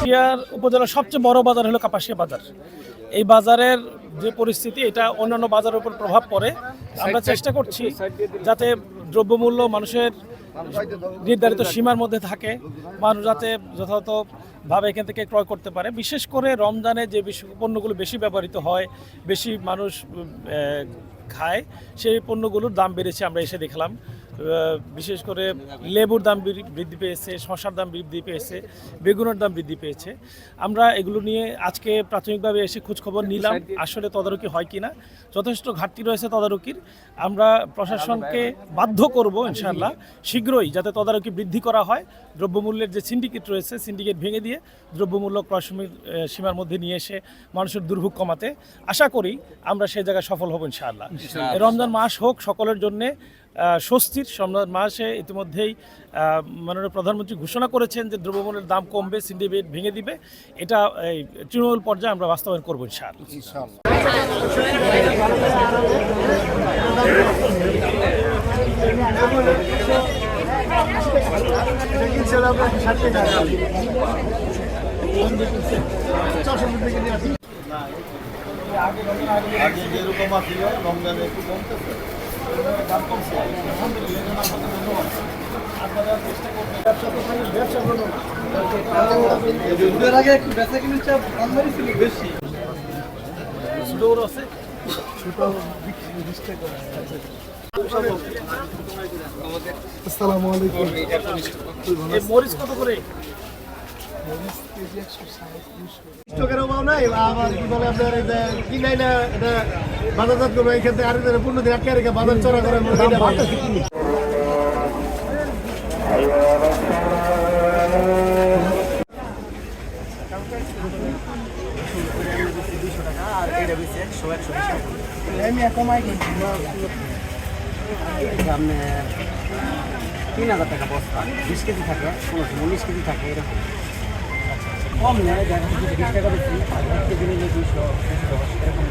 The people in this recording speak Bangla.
বাজার উপজেলার সবচেয়ে বড় বাজার হলো কাপাসিয়া বাজার। এই বাজারের যে পরিস্থিতি এটা অন্যান্য বাজারের উপর প্রভাব পড়ে। আমরা চেষ্টা করছি যাতে দ্রব্যমূল্য মানুষের নির্ধারিত সীমার মধ্যে থাকে মানুষ যাতে যথাযথভাবে এখান থেকে ক্রয় করতে পারে। বিশেষ করে রমজানে যে পণ্যগুলো বেশি ব্যবহৃত হয় বেশি মানুষ খায় সেই পণ্যগুলোর দাম বেড়েছে আমরা এসে দেখলাম। বিশেষ করে লেবুর দাম বৃদ্ধি- পেয়েছে শশার দাম বৃদ্ধি পেয়েছে বেগুনের দাম বৃদ্ধি পেয়েছে। আমরা এগুলো নিয়ে আজকে প্রাথমিকভাবে এসে খোঁজখবর নিলাম আসলে তদারকি হয় কিনা। যথেষ্ট ঘাটতি রয়েছে তদারকির। আমরা প্রশাসনকে বাধ্য করব ইনশাআল্লাহ শীঘ্রই যাতে তদারকি বৃদ্ধি করা হয়। দ্রব্যমূল্যের যে সিন্ডিকেট রয়েছে সিন্ডিকেট ভেঙে দিয়ে দ্রব্যমূল্য ক্রয় সীমার মধ্যে নিয়ে এসে মানুষের দুর্ভোগ কমাতে আশা করি আমরা সেই জায়গায় সফল হব ইনশাআল্লাহ। রমজান মাস হোক সকলের জন্যে স্বস্তির সম্রাট মাসে ইতিমধ্যেই মাননীয় প্রধানমন্ত্রী ঘোষণা করেছেন যে দ্রব্যমূল্যের দাম কমবে, সিন্ডিকেট ভেঙে দিবে। এটা এই তৃণমূল পর্যায়ে আমরা বাস্তবায়ন করব আগে যেরকম আছিল, রমজানে একটু কমতেছে। এর আগে একটু বেচা কিনে চাপ আমদানি ছিল বেশি আছে আসসালামু আলাইকুম মরিচ কত করে? স্টকের অভাব নাই আবার কি বলে আপনার এই যে কিনাই না, এটা বাজারজাত করব এখান থেকে আরেকজনের পূর্ণ দিন আটকে রেখে বাজার চড়া করে কি আমি কমাই কিনছি সামনে তিন হাজার টাকা বস্তা, বিশ কেজি থাকে উনিশ কেজি থাকে, এরকম। কম নেয় দেখা যাচ্ছে বিশ টাকা বেশি আজকে দিনে যে দুশো এরকম।